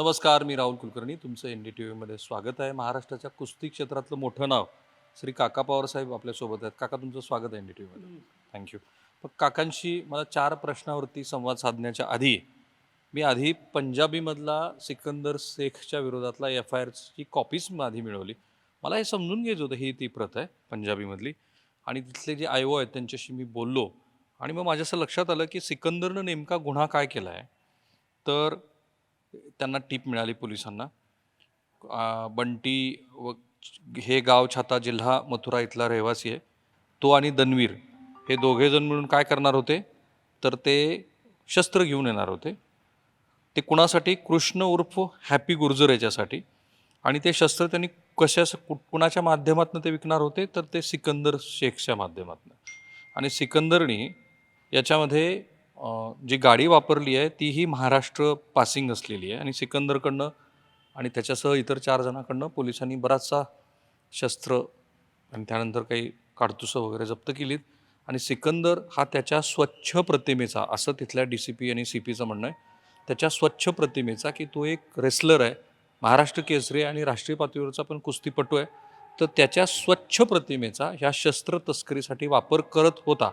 नमस्कार मी राहुल कुलकर्णी. तुमचं N D T व्हीमध्ये स्वागत आहे. महाराष्ट्राच्या कुस्ती क्षेत्रातलं मोठं नाव श्री काका पवार साहेब आपल्यासोबत आहेत. काका तुमचं स्वागत आहे एन डी टी व्हीमध्ये. थँक्यू पण काकांशी मला चार प्रश्नावरती संवाद साधण्याच्या आधी मी आधी पंजाबीमधला सिकंदर शेखच्या विरोधातला एफ आय आरची कॉपीज आधी मिळवली. मला हे समजून घ्यायचं होतं ही ती प्रत आहे पंजाबीमधली. आणि तिथले जे आय ओ आहेत त्यांच्याशी मी बोललो. आणि मग माझ्या असं लक्षात आलं की सिकंदरनं नेमका गुन्हा काय केला आहे तर त्यांना टीप मिळाली पोलिसांना. बंटी व हे गाव छाता जिल्हा मथुरा इथला रहिवासी आहे. तो आणि दनवीर हे दोघे जण मिळून काय करणार होते? तर ते शस्त्र घेऊन येणार होते. ते कुणासाठी? कृष्ण उर्फ हॅपी गुर्जर याच्यासाठी. आणि ते शस्त्र त्यांनी कशा कुणाच्या माध्यमातून ते विकणार होते? तर ते सिकंदर शेखच्या माध्यमातून. आणि सिकंदरनी याच्यामध्ये जी गाडी वापरली आहे तीही महाराष्ट्र पासिंग असलेली आहे आणि सिकंदरकडनं आणि त्याच्यासह इतर चार जणांकडनं पोलिसांनी बराचसा शस्त्र आणि त्यानंतर काही काडतुसं वगैरे जप्त केलीत. आणि सिकंदर हा त्याच्या स्वच्छ प्रतिमेचा असं तिथल्या डी सी पी आणि सी पीचं म्हणणं आहे त्याच्या स्वच्छ प्रतिमेचा की तो एक रेसलर आहे महाराष्ट्र केसरी आणि राष्ट्रीय पातळीवरचा पण कुस्तीपटू आहे तर त्याच्या स्वच्छ प्रतिमेचा ह्या शस्त्र तस्करीसाठी वापर करत होता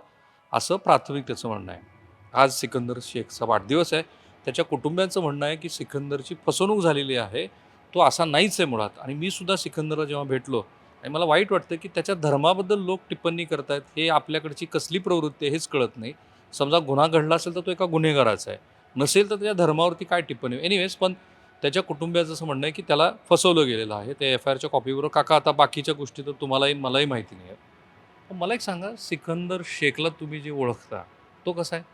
असं प्राथमिक त्याचं म्हणणं आहे. आज सिकंदर शेखचा वाढदिवस आहे. त्याच्या कुटुंबियांचं म्हणणं आहे की सिकंदरची फसवणूक झालेली आहे. तो असा नाहीच आहे मुळात. आणि मी सुद्धा सिकंदरला जेव्हा भेटलो आणि मला वाईट वाटतं की त्याच्या धर्माबद्दल लोक टिप्पणी करतायत हे आपल्याकडची कसली प्रवृत्ती आहे हेच कळत नाही. समजा गुन्हा घडला असेल तर तो एका गुन्हेगाराचा आहे. नसेल तर त्याच्या धर्मावरती काय टिप्पणी एनिवेज पण त्याच्या कुटुंबियाचं असं म्हणणं आहे की त्याला फसवलं गेलेलं आहे. ते एफ आय आरच्या कॉपीवर काका आता बाकीच्या गोष्टी तर तुम्हालाही मलाही माहिती नाही आहे मला एक सांगा सिकंदर शेखला तुम्ही जे ओळखता तो कसा आहे?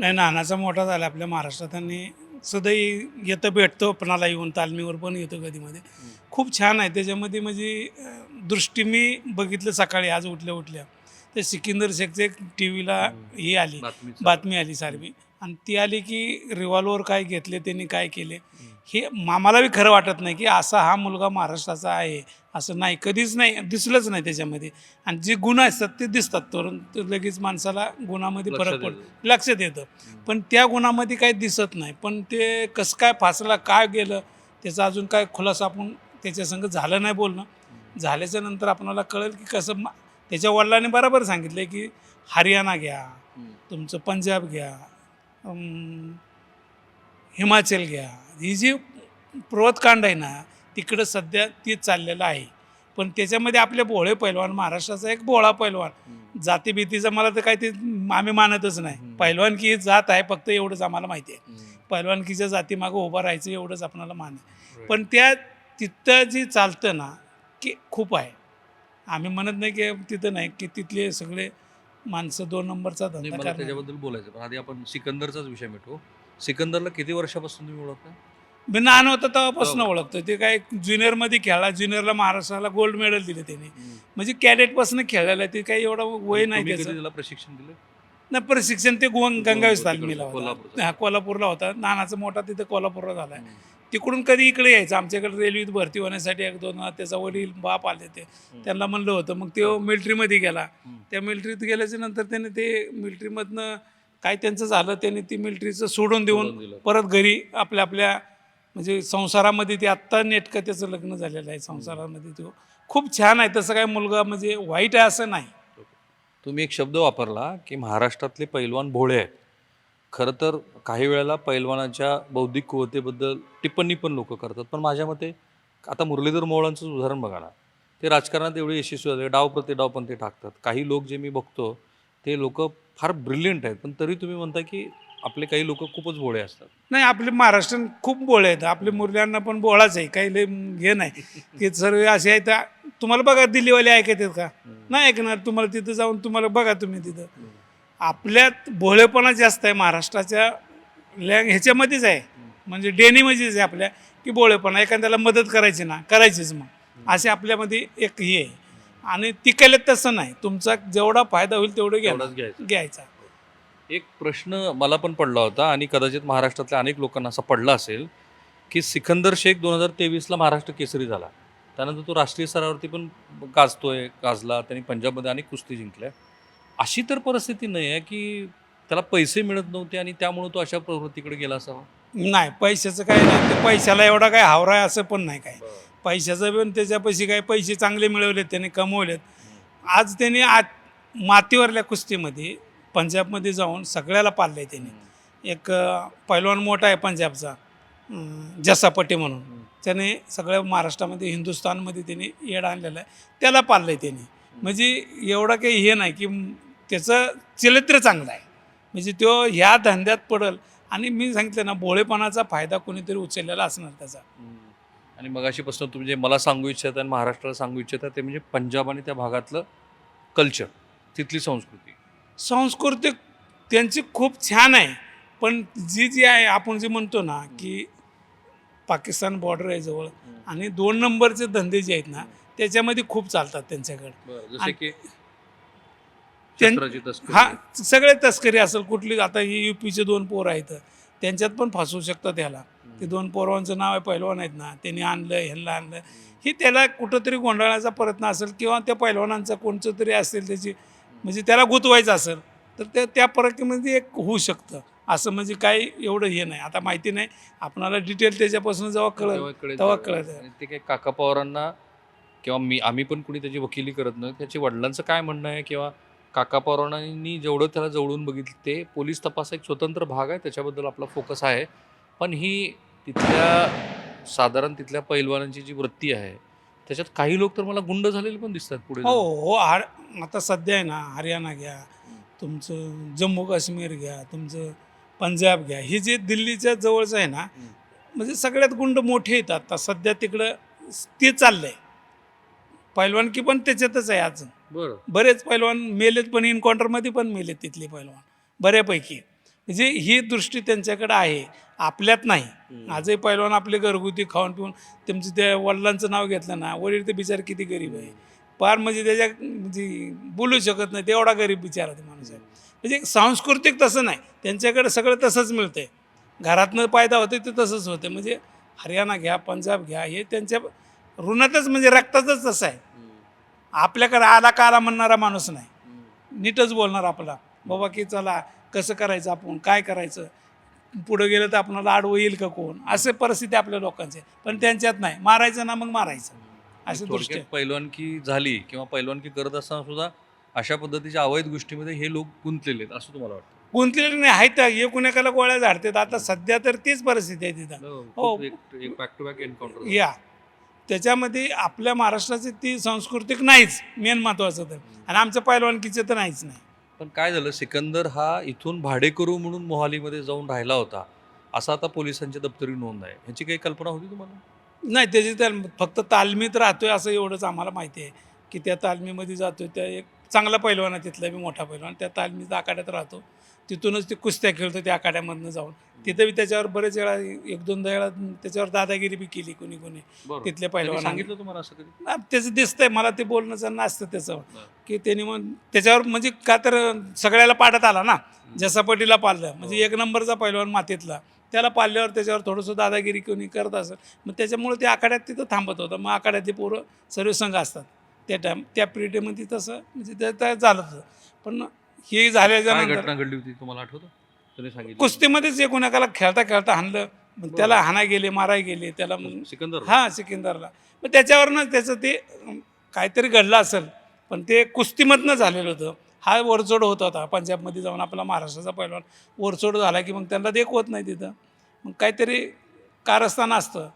नाही नानाचा मोठा झाला आपल्या महाराष्ट्रात आणि सदैव येतं भेटतो पणाला येऊन तालमीवर पण येतो कधीमध्ये. खूप छान आहे. त्याच्यामध्ये म्हणजे दृष्टी मी बघितलं सकाळी आज उठल्या उठल्या. ते सिकिंदर शेखचे टी व्हीला ही आली. बातमी आली सारवी आणि ती आली की रिव्हॉल्वर काय घेतले त्यांनी काय केले. हे आम्हाला बी खरं वाटत नाही की असा हा मुलगा महाराष्ट्राचा आहे. असं नाही. कधीच नाही. दिसलंच नाही त्याच्यामध्ये. आणि जे गुन्हा असतात ते दिसतात. तर तर लगेच माणसाला लक्षात फरक पडतो. येतं. लक्षात येतं. पण त्या गुन्हामध्ये काही दिसत नाही. पण ते कसं काय फासला काय गेलं त्याचा अजून काय खुलासा आपण त्याच्यासंग झालं नाही बोलणं. झाल्याच्यानंतर आपणाला कळेल की कसं त्याच्या वडिलांनी बरोबर सांगितलं की हरियाणा घ्या. तुमचं पंजाब घ्या. हिमाचल घ्या. ही जी पर्वतकांड आहे ना तिकडं सध्या ते चाललेलं आहे. पण त्याच्यामध्ये आपले भोळे पैलवान महाराष्ट्राचा एक भोळा पैलवान. जातीभीतीचं मला तर काही ते आम्ही मानतच नाही. पैलवानकी ही जात आहे फक्त एवढंच आम्हाला माहिती आहे. पैलवानकीच्या जातीमागं उभं राहायचं एवढंच आपल्याला मान आहे. पण त्या तिथं जी चालतं ना की खूप आहे. आम्ही म्हणत नाही की तिथं नाही की तिथले सगळे माणसं दोन नंबरचा धंदा त्याच्याबद्दल बोलायचं पण आधी आपण सिकंदरचाच विषय मिटवू. सिकंदरला किती वर्षापासून तुम्ही ओळखता? मी लहान होतं तेव्हापासून हो. ओळखतो ते काय ज्युनियरमध्ये खेळला. ज्युनियरला महाराष्ट्राला गोल्ड मेडल दिले त्याने. म्हणजे कॅडेटपासून खेळलेलं आहे. ते काही एवढं वय नाही तुम्ही कधी त्याचं. त्याला प्रशिक्षण दिलं? नाही प्रशिक्षण ते गोवन गंगावीस तालमीला होता. कोल्हापूरचं. हा कोल्हापूरला होता. नानाचा मोठा तिथे कोल्हापूरला झाला तिकडून कधी इकडे यायचं? आमच्याकडे रेल्वेत भरती होण्यासाठी एक दोन त्याचा वडील बाप आले ते. त्यांना म्हणलं होतं. मग ते मिलिटरीमध्ये गेला. हम्म. त्या मिलिटरीत गेल्याच्यानंतर त्याने ते मिलिटरीमधनं काय त्यांचं झालं त्याने ती मिलिटरीचं सोडून देऊन. परत घरी आपल्या आपल्या म्हणजे संसारामध्ये ते आत्ता नेटकं त्याचं लग्न झालेलं आहे संसारामध्ये तो खूप छान आहे. तसं काय मुलगा म्हणजे वाईट आहे असं नाही. तुम्ही एक शब्द वापरला की महाराष्ट्रातले पैलवान भोळे आहेत. खरं तर काही वेळेला पैलवानाच्या बौद्धिक कुवतेबद्दल टिप्पणी पण लोक करतात. पण माझ्या मते आता मुरलीधर मोहोळांचं उदाहरण बघा ना. ते राजकारणात एवढे यशस्वी झाले डाव प्रति डाव पण ते टाकतात. काही लोक जे मी बघतो ते लोक फार ब्रिलियंट आहेत पण तरी तुम्ही म्हणता की आपले काही लोक खूपच भोळे असतात. नाही आपले महाराष्ट्रीयन खूप बोळे आहेत. आपले मुरल्यांना पण बोळाच आहे. काही लय हे नाही. ते सर्व असे आहेत. तुम्हाला बघा दिल्लीवाले ऐकत आहेत का नाही ऐकणार. तुम्हाला तिथं जाऊन तुम्हाला बघा तुम्ही तिथं. आपल्यात भोळेपणा जास्त आहे. महाराष्ट्राच्या लँग ह्याच्यामध्येच आहे. म्हणजे डेनीमध्येच आहे आपल्या की भोळेपणा. एखाद्याला मदत करायची ना करायचीच मग. असे आपल्यामध्ये एक हे आहे. आणि तिकडे तसं नाही. तुमचा जेवढा फायदा होईल तेवढं तेवढाच घ्या घ्यायचा. घ्यायचा. एक प्रश्न मला पण पडला होता आणि कदाचित महाराष्ट्रातल्या अनेक लोकांना असा पडला असेल की सिकंदर शेख दोन हजार तेवीसला महाराष्ट्र केसरी झाला. त्यानंतर तो राष्ट्रीय स्तरावरती पण गाजतोय गाजला त्यांनी पंजाबमध्ये अनेक कुस्ती जिंकल्या. अशी तर परिस्थिती नाही आहे की त्याला पैसे मिळत नव्हते आणि त्यामुळे तो अशा प्रवृत्तीकडे गेला असावा? नाही पैशाचं काय नाही. ते पैशाला एवढा काय हावरा आहे असं पण नाही काय पैशाचं पण त्याच्यापाशी काय पैसे चांगले मिळवलेत त्याने कमवलेत. आज त्याने आत मातीवरल्या कुस्तीमध्ये पंजाबमध्ये जाऊन सगळ्याला पाळलं आहे त्याने. एक पैलवान मोठा आहे पंजाबचा अं, म्हणून. त्याने सगळ्या महाराष्ट्रामध्ये हिंदुस्थानमध्ये त्याने येड आणलेला आहे. त्याला पाळलं आहे त्याने. म्हणजे एवढं काही हे नाही की त्याचं चरित्र चांगलं आहे. म्हणजे तो ह्या धंद्यात पडल आणि मी सांगितलं ना भोळेपणाचा फायदा कोणीतरी उचललेला असणार त्याचा. आणि मगाशीपासून तुम्ही जे मला सांगू इच्छित आणि महाराष्ट्राला सांगू इच्छित ते म्हणजे पंजाब आणि त्या भागातलं कल्चर तिथली संस्कृती. सांस्कृतिक त्यांची खूप छान आहे. पण जी जी आहे आपण जे म्हणतो ना की पाकिस्तान बॉर्डर आहे जवळ आणि दोन नंबरचे धंदे जे आहेत ना त्याच्यामध्ये खूप चालतात त्यांच्याकडे. हा सगळे तस्करी असेल कुठली आता ही युपीचे दोन पोर आहेत त्यांच्यात पण फसवू शकतात त्याला ते दोन पोरांचं नाव आहे पैलवान आहेत ना त्यांनी आणलं ह्यांना आणलं ही त्याला कुठंतरी गोंधळाचा प्रयत्न असेल किंवा त्या पैलवानांचा कोणचं तरी असेल त्याची म्हणजे त्याला गुंतवायचं असेल तर त्या त्या प्रक्रियेमध्ये एक होऊ शकतं. असं म्हणजे काही एवढं हे नाही. आता माहिती नाही. आपणाला डिटेल त्याच्यापासून जेव्हा कळलं तेव्हा. कळत ते काही काका पवारांना किंवा मी आम्ही पण कुणी त्याची वकिली करत नाही. त्याच्या वडिलांचं काय म्हणणं आहे किंवा काका पवारांनी जेवढं त्याला जवळून बघितलं ते पोलीस तपास एक स्वतंत्र भाग आहे त्याच्याबद्दल आपला फोकस आहे. पण ही तिथल्या साधारण तिथल्या पैलवानांची जी वृत्ती आहे त्याच्यात काही लोक तर मला गुंड झालेले पण दिसतात पुढे हो. हो हर आता सध्या आहे ना हरियाणा घ्या तुमचं जम्मू काश्मीर घ्या तुमचं पंजाब घ्या हे जे दिल्लीच्या जवळचं आहे ना हम्म. म्हणजे सगळ्यात गुंड मोठे आहेत आता सध्या तिकडं ते चाललंय. पैलवानकी पण त्याच्यातच आहे अजून. बरं. बरेच पैलवान मेलेत पण इन्काउंटरमध्ये पण मेलेत तिथले पैलवान बऱ्यापैकी. म्हणजे ही दृष्टी त्यांच्याकडे आहे. आपल्यात नाही. आजही पैलवान आपले घरगुती खाऊन पिऊन तुमचं त्या वडिलांचं नाव घेतलं ना वडील ते बिचार किती गरीब आहे. फार म्हणजे त्याच्या म्हणजे बोलू शकत नाही तेवढा गरीब बिचारा ते माणूस आहे. म्हणजे सांस्कृतिक तसं नाही त्यांच्याकडे सगळं तसंच मिळतंय. घरातनं फायदा होते ते तसंच होते म्हणजे हरियाणा घ्या पंजाब घ्या हे त्यांच्या ऋणातच म्हणजे रक्तातच तसं आहे. आपल्याकडे आला काला म्हणणारा माणूस नाही. नीटच बोलणार आपला. बाबा की चला कसं करायचं आपण काय करायचं? पुढं गेलं तर आपणाला आडवं येईल का कोण? असे परिस्थिती आपल्या लोकांची. पण त्यांच्यात नाही. मारायचं ना मग मारायचं. अशी दृष्टी पैलवानकी झाली किंवा पैलवानकी करत असताना सुद्धा अशा पद्धतीच्या अवैध गोष्टीमध्ये हे लोक गुंतलेले आहेत असं तुम्हाला वाटतं? गुंतलेले नाही. आहेत एकूण एकाला गोळ्या झाडतात. आता सध्या तर तीच परिस्थिती आहे तिथं. हो. बॅक टू बॅक एन्काउंटर या. त्याच्यामध्ये आपल्या महाराष्ट्राची ती सांस्कृतिक नाहीच मेन महत्त्वाचं तर. आणि आमचं पैलवानकीचं तर नाहीच नाही. पण काय झालं सिकंदर हा इथून भाडेकरू म्हणून मोहालीमध्ये जाऊन राहिला होता. असा आता पोलिसांच्या दप्तरी नोंद आहे. ह्याची काही कल्पना होती तुम्हाला? नाही त्याची त्या फक्त तालमीत राहतोय असं एवढंच आम्हाला माहिती आहे की त्या तालमीमध्ये जातोय. त्या एक चांगला पैलवान आहे तिथला मी मोठा पैलवान. त्या तालमीत आखाड्यात राहतो. तिथूनच ते कुस्त्या खेळतो त्या आखाड्यामधनं जाऊन. तिथं बी त्याच्यावर बरेच वेळा एक दोनदा वेळा त्याच्यावर दादागिरी बी केली कोणी कोणी. तिथल्या त्यांनी पैलवान सांगितलं तुम्हाला असं कधी? ना, त्याचं दिसतंय मला ते बोलणं नसतं त्याचं. की त्यांनी मग त्याच्यावर म्हणजे का तर सगळ्याला पाडत आला ना. जसापटीला पाळलं म्हणजे एक नंबरचा पैलवान मातीतला. त्याला पाळल्यावर त्याच्यावर थोडंसं दादागिरी कोणी करत असेल मग त्याच्यामुळे ते आखाड्यात तिथं थांबत होतं. मग आखाड्यातले पोरं सर्व संघ असतात. त्या टाइम त्या पिरियडमध्ये तसं म्हणजे त्या झालं होतं पण हे झाल्याच्या काय नंतर घटना घडली होती तुम्हाला आठवतं? त्यांनी सांगितलं. कुस्तीमध्येच एक कोणाला खेळता खेळता हाणलं. मग त्याला हाना गेले माराय गेले त्याला मग सिकंदर हां सिकंदरला. मग त्याच्यावरनं त्याचं ते अं, काहीतरी घडलं असेल. पण ते कुस्तीमधनं झालेलं होतं. हा वरचोड होत होता. पंजाबमध्ये जाऊन आपला महाराष्ट्राचा पैलवान. वरचोड झाला की मग त्यांना देख होत नाही तिथं. मग काहीतरी कारस्थान असतं.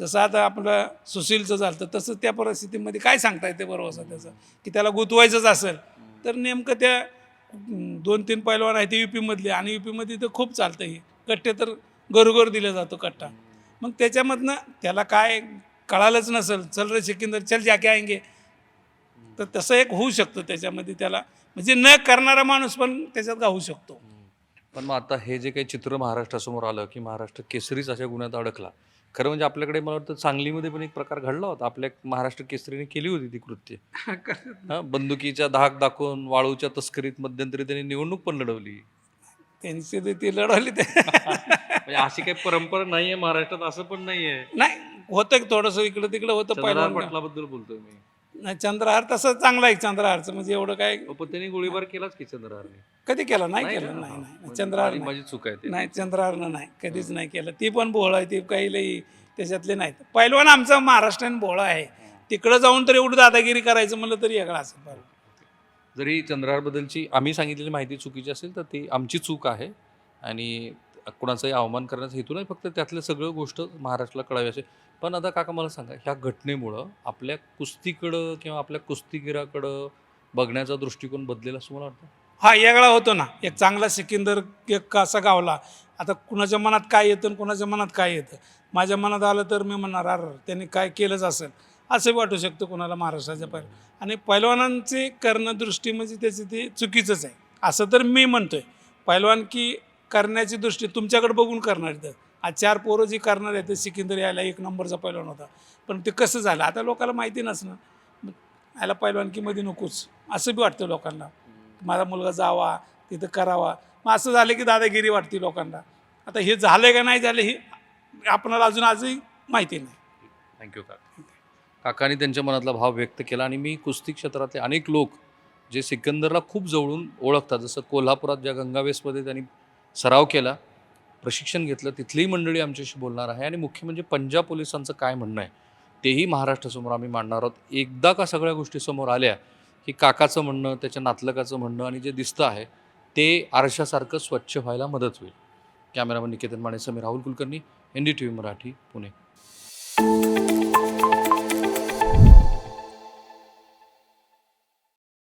जसं आता आपलं सुशीलचं झालं तर तसं त्या परिस्थितीमध्ये काय सांगता येते बरोबर असं त्याचं? की त्याला गुंतवायचंच असेल. तर नेमकं त्या दोन तीन पैलवान आहेत ते यू पीमधले आणि यू पीमध्ये तर खूप चालतं आहे कट्टे तर घरोघर दिला जातो कट्टा. मग त्याच्यामधनं त्याला काय कळालंच नसेल चल रे सिकिंदर चल जाके आएंगे. तर तसं एक होऊ शकतं त्याच्यामध्ये त्याला. म्हणजे न करणारा माणूस पण त्याच्यात गाऊ शकतो. पण मग आता हे जे काही चित्र महाराष्ट्रासमोर आलं की महाराष्ट्र केसरीच अशा गुन्ह्यात अडकला. खरं म्हणजे आपल्याकडे मला वाटतं सांगलीमध्ये पण एक प्रकार घडला होता. आपल्या महाराष्ट्र केसरीने केली होती ती कृत्य. बंदुकीच्या धाक दाखवून वाळूच्या तस्करीत मध्यंतरी त्यांनी निवडणूक पण लढवली. त्यांची ते- ती लढवली. ते म्हणजे अशी काही परंपरा नाहीये महाराष्ट्रात असं पण नाहीये. नाही होतं थोडंसं इकडं तिकडं होतं पहिलं पाटलाबद्दल बोलतोय मी. नाही चंद्रहार तसं चांगला आहे चंद्रहारचं. म्हणजे एवढं काय पण त्यांनी गोळीबार केलाच की चंद्रहारने. कधी केलं? नाही नाही केलं? नाही हा. नाही. म्हणजे चंद्रहार माझी- नाही. माझी चूक आहे ते. नाही चंद्रहारनं नाही. कधीच नाही केलं. ती पण भोळ आहे ती काही लई त्याच्यातले नाहीत. पहिलवान आमचा महाराष्ट्रीयन भोळा आहे. तिकडं जाऊन तर एवढं दादागिरी करायचं म्हणलं तरी वेगळं असेल पहिलवान. जरी चंद्रहारबद्दलची आम्ही सांगितलेली माहिती चुकीची असेल तर ती आमची चूक आहे. आणि कुणाचाही अवमान करण्याचा हेतू नाही फक्त त्यातल्या सगळं गोष्ट महाराष्ट्राला कळावी असे. पण आता काका मला सांगा ह्या घटनेमुळं आपल्या कुस्तीकडं किंवा आपल्या कुस्तीगिराकडं बघण्याचा दृष्टिकोन बदलेला असं मला वाटतं? हा वेगळा होतो ना. एक चांगला सिकिंदर एक कसा गावला आता कुणाच्या मनात काय येतं आणि कुणाच्या मनात काय येतं? माझ्या मनात आलं तर मी म्हणणार अर त्यांनी काय केलंच असेल. असं वाटू शकतं कुणाला महाराष्ट्राच्या पहिलं आणि पैलवानांचे करणं दृष्टी म्हणजे त्याची ते चुकीचंच आहे. असं तर मी म्हणतोय. पैलवान की करण्याची दृष्टी तुमच्याकडे बघून करणार इथं आज चार पोरं जी करणार आहे ते सिकिंदर यायला एक नंबरचा पैलवान होता. पण ते कसं झालं? आता लोकांना माहिती नसणं मग याला पैलवानकीमध्ये नकोच. असं बी वाटतं लोकांना. माझा मुलगा जावा तिथं करावा. मग असं झालं की दादागिरी वाटते लोकांना. आता हे झालं का नाही झालं हे आपणाला अजून आजही माहिती नाही. थँक्यू काका. काकाने त्यांच्या मनातला भाव व्यक्त केला आणि मी कुस्ती क्षेत्रातले अनेक लोक जे सिकंदरला खूप जवळून ओळखतात जसं कोल्हापुरात ज्या गंगावेसमध्ये त्यांनी सराव केला प्रशिक्षण घेतलं तिथलीही मंडळी आमच्याशी बोलणार आहे आणि मुख्य म्हणजे पंजाब पोलिसांचं काय म्हणणं आहे तेही महाराष्ट्रासमोर आम्ही मांडणार आहोत. एकदा का सगळ्या गोष्टी समोर आल्या की काकाचं म्हणणं त्याच्या नातलकाचं म्हणणं आणि जे दिसतं आहे ते आरशासारखं स्वच्छ व्हायला मदत होईल. Cameraman Niketan Mane Sameer Rahul Kulkarni N D T V Marathi Pune.